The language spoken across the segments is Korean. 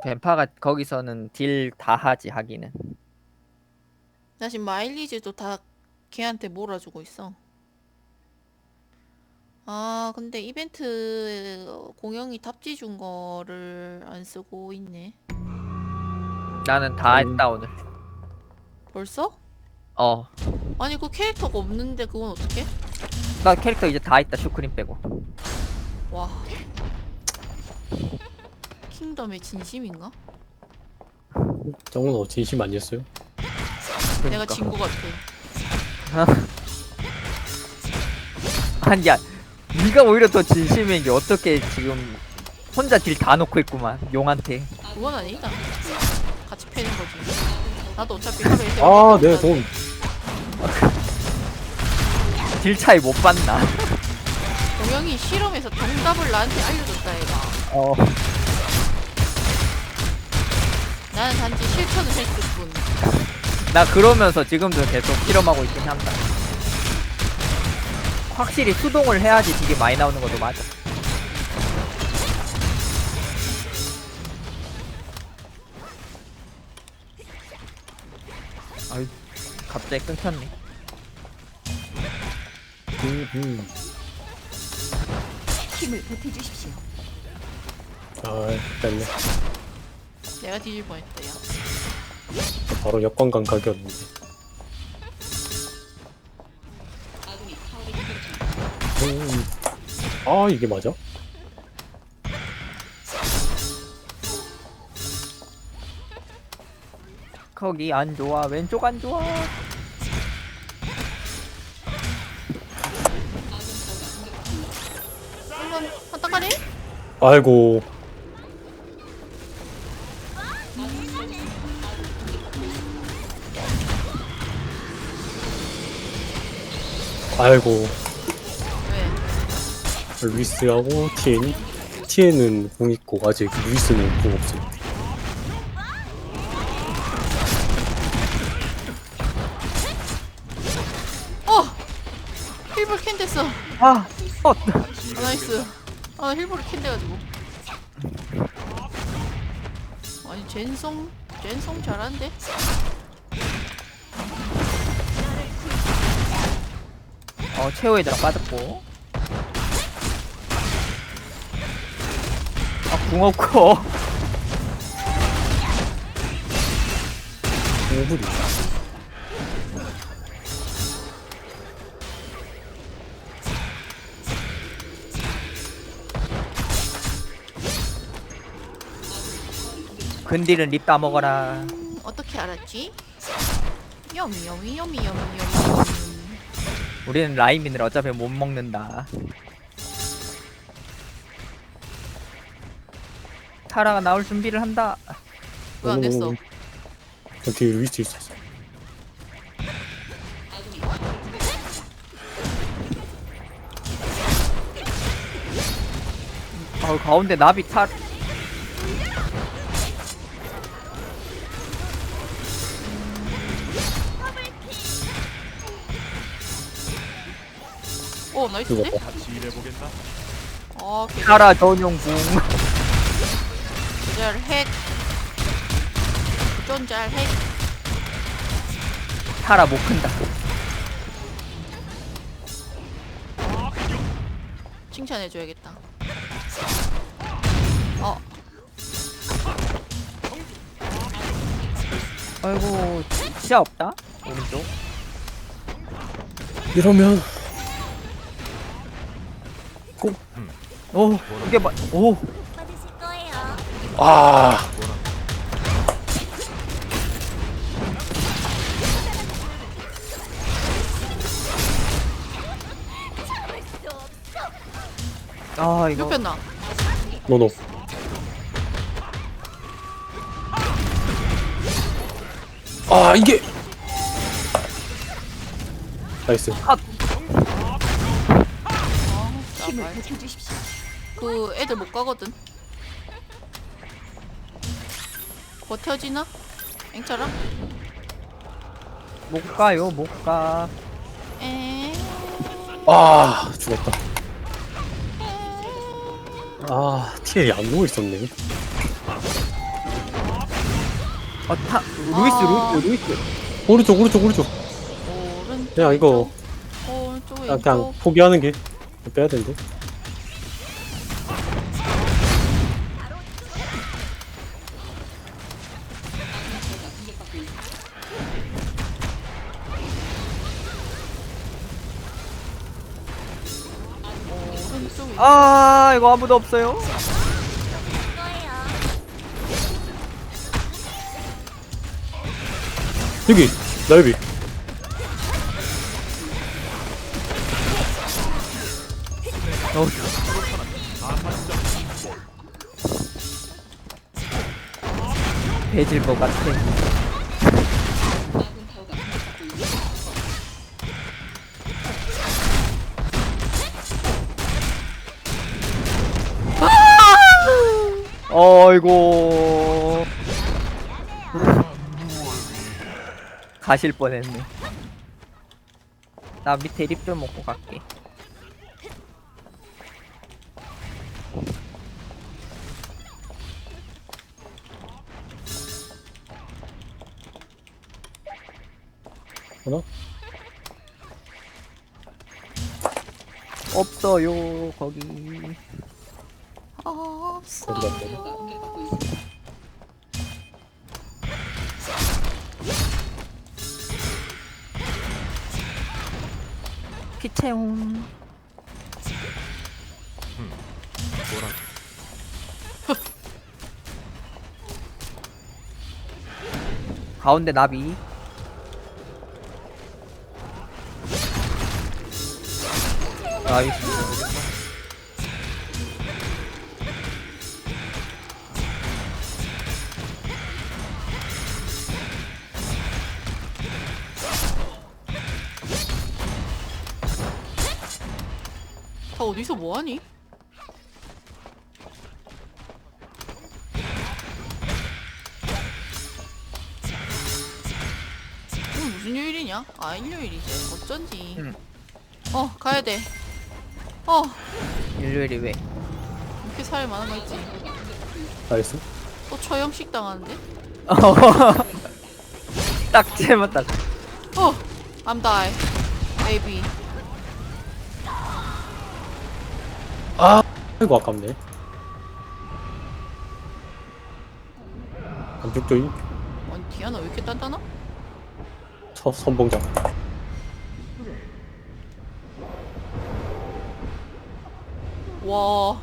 뱀파가 거기서는 딜 다 하지 하기는. 나 지금 마일리지도 다 걔한테 몰아주고 있어. 아, 근데 이벤트 공영이 탑지 준 거를 안 쓰고 있네. 나는 다 음. 했다 오늘. 벌써? 어. 아니, 그 캐릭터가 없는데 그건 어떻게? 나 캐릭터 이제 다 했다 슈크림 빼고. 와. 킹덤의 진심인가? 어 진심 아니었어요? 내가 그러니까. 진거 같아. 아니야. 네가 오히려 더 진심인 게 어떻게 지금 혼자 딜 다 놓고 있구만 용한테. 그건 아니다. 같이 패는 거지. 나도 어차피 하루에 세 아, 번 네, 정도 돈. 딜 차이 못 봤나? 공영이 실험에서 정답을 나한테 알려줬다 얘가. 어. 나는 단지 실천을 했을 뿐. 나 그러면서 지금도 계속 실험하고 있긴 한다. 확실히 수동을 해야지 되게 많이 나오는 것도 맞아. 아이, 갑자기 끊겼네. 힘을 보태주십시오. 아, 됐네. 내가 뒤질 뻔했다 야. 바로 역관광 각이었는데. 음. 아, 이게 맞아? 거기 안 좋아, 왼쪽 안 좋아. 한번 한따까리? 아이고. 아이고. 왜? 루이스하고 티엔이? 티엔은 공 있고 아직 루이스는 공 없어. 어! 힐볼 캔 됐어. 아, 어, 아, 나이스. 아, 힐볼 캔 돼가지고. 아니, 젠송, 젠송 잘하는데? 어, 최후의 드랍 빠졌고. 아, 궁 없고. 공불이. 근딜은 립 따먹어라. 음, 어떻게 알았지? 여미, 여미, 여미, 여미, 여미. 우리는 라이민을 어차피 못 먹는다. 타라가 나올 준비를 한다. 왜 안 됐어? 저 뒤에 루이스 있었어. 어, 가운데 나비 타. 오, 이거 나이스인데? 봐. 아, 개 타라 전용 궁. 핵. 조절 핵. 타라 못 큰다. 칭찬해줘야겠다. 어, 아이고, 진짜 없다. 오른쪽. 이러면 오, 이게 뭐? 오, 받으실 거예요. 아 아 이거. 눕혔나? 노노. 아 이게 나이스. 힘을 나발. 보태주십시오. 그 애들 못 가거든. 버텨지나? 앵처럼? 못 가요, 못 가. 에. 아 죽었다. 아 티엘이 안 누워 있었네. 어, 타, 루이스, 아. 루이스, 루이스. 오른쪽 오른쪽 오른쪽 오른쪽 그냥 이거 오른쪽 그냥, 포기하는 게 빼야 되는데 아, 이거 아무도 없어요. 여기 나유비 배질 것 같아. 어이고. 가실 뻔했네. 나 밑에 립 좀 먹고 갈게. 하나 없어요 거기. 없어 어디 피채운. 가운데 나비. 나이스. 다 어디서 뭐하니? 오늘 무슨 요일이냐? 아 일요일이지 어쩐지 응. 어 가야돼 어 일요일이 왜? 이렇게 사회 많은 거 있지 나이스 또 처형식 당하는데? 딱 딱. 어 I'm die baby 아이고 아깝네 안 죽더이 아니 디아나 왜 이렇게 단단하? 첫 선봉장 와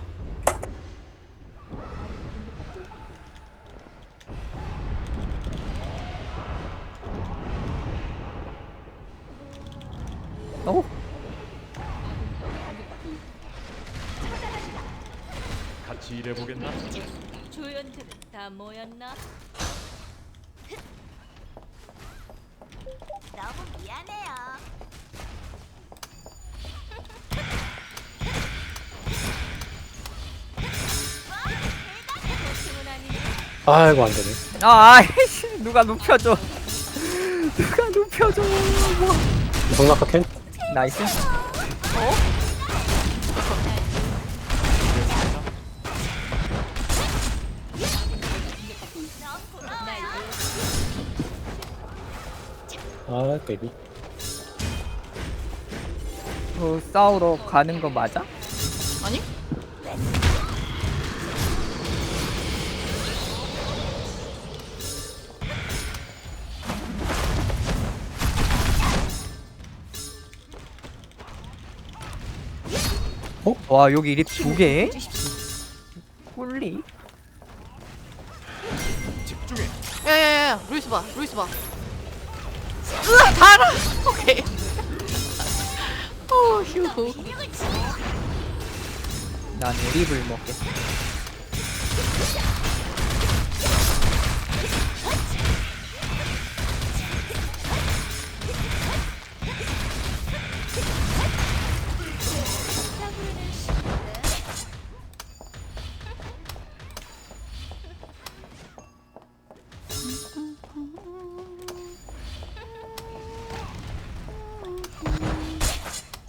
어? 같이 일해 보겠나? 조연들은 다 모였나? 아이고 안 되네 아, 아이씨, 누가 눕혀줘. 누가 눕혀줘. 뭐. 성낙하 캔? 나이스. 아 베이비 그 싸우러 가는 거 맞아? 아니? 와, 여기 립 두 개? 꿀리? 집중해. 야야야야 루이스 봐 루이스 봐 으아 달아 오케이 어휴 난 립을 먹겠어.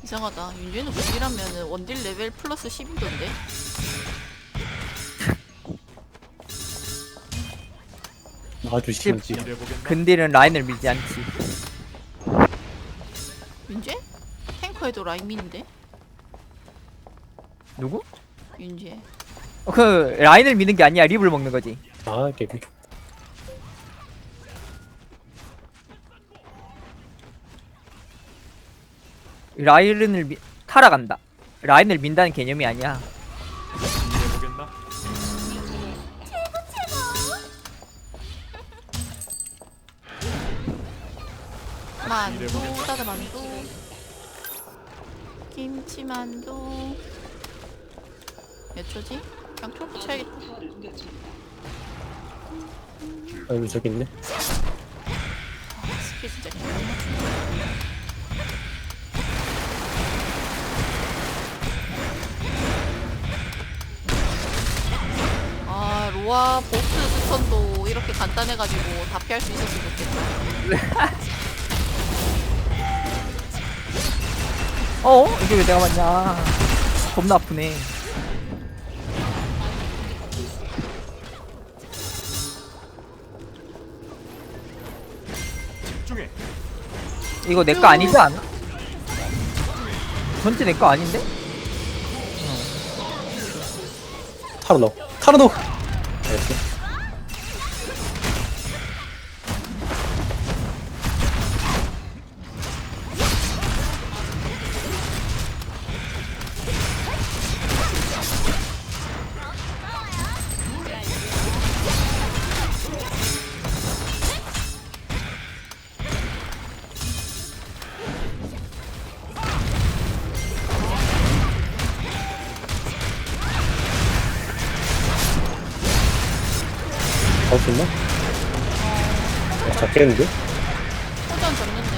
이상하다 윤주는 분이라면 원딜 레벨 플러스 10이던데 아주 심하지. 일해보겠나? 근딜은 라인을 밀지 않지. 윤재? 탱커에도 라인민인데? 누구? 윤재. 어, 그 라인을 미는 게 아니야 립을 먹는 거지. 아 개비. 라인을 미... 타라간다. 라인을 민다는 개념이 아니야. 만두, 따뜻 만두. 김치 만두. 몇 초지? 그냥 초 붙여야겠다. 아 여기 저기 있네. 아, 스킬 진짜 로 아 보스 스턴도 이렇게 간단해가지고 다 피할 수 있었으면 좋겠다. 어? 이게 왜 내가 맞냐? 겁나 아프네. 집중해. 이거 내 거 아니지 않아? 전체 내 거 아닌데? 타로 넣 잡겠는데? 호전 졌는데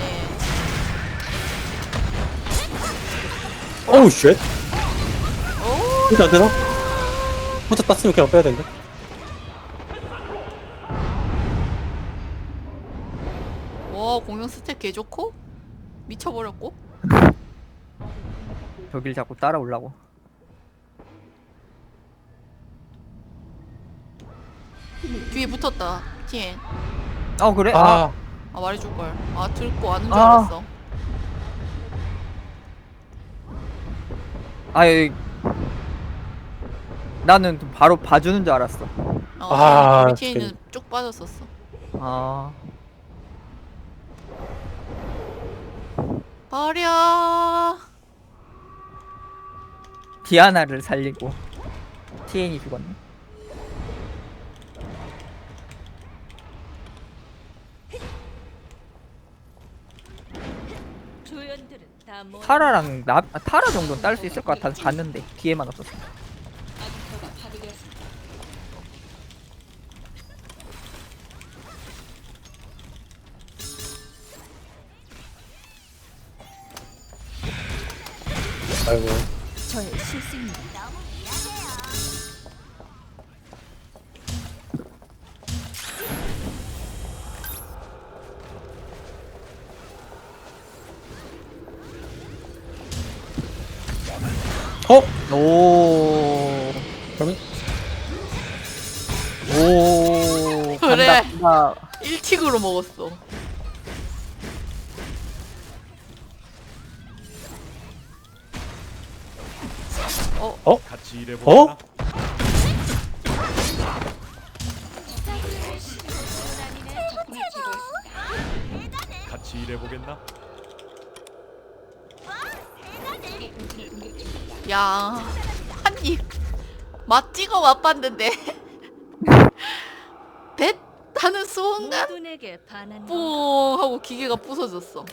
어우 쉣. 오 진짜 안 되나? 혼자 땄으면 그냥 빼야 된다. 와 공룡 스텝 개 좋고 미쳐버렸고 저길 자꾸 따라오려고. 뒤에 붙었다 TN 어 그래? 아, 아, 아 말해줄 걸. 아 들고 아는 줄 아. 알았어. 아, 이 나는 좀 바로 봐주는 줄 알았어. 어, 아, 우리 TN은 쭉 빠졌었어. 아, 버려 디아나를 살리고 TN이 죽었네. 타라랑 나 아, 타라 정도는 딸 수 있을 것 같아서 갔는데 뒤에만 없었어. 어? 오, 그러면? 오, 그래. 간다, 간다. 1틱으로 먹었어 같이 일해보겠나? 어? 같이 일해 보겠나? 야 한입 맛 찍어 맛봤는데. 뱃 하는 순간? 뽕 하고 기계가 부서졌어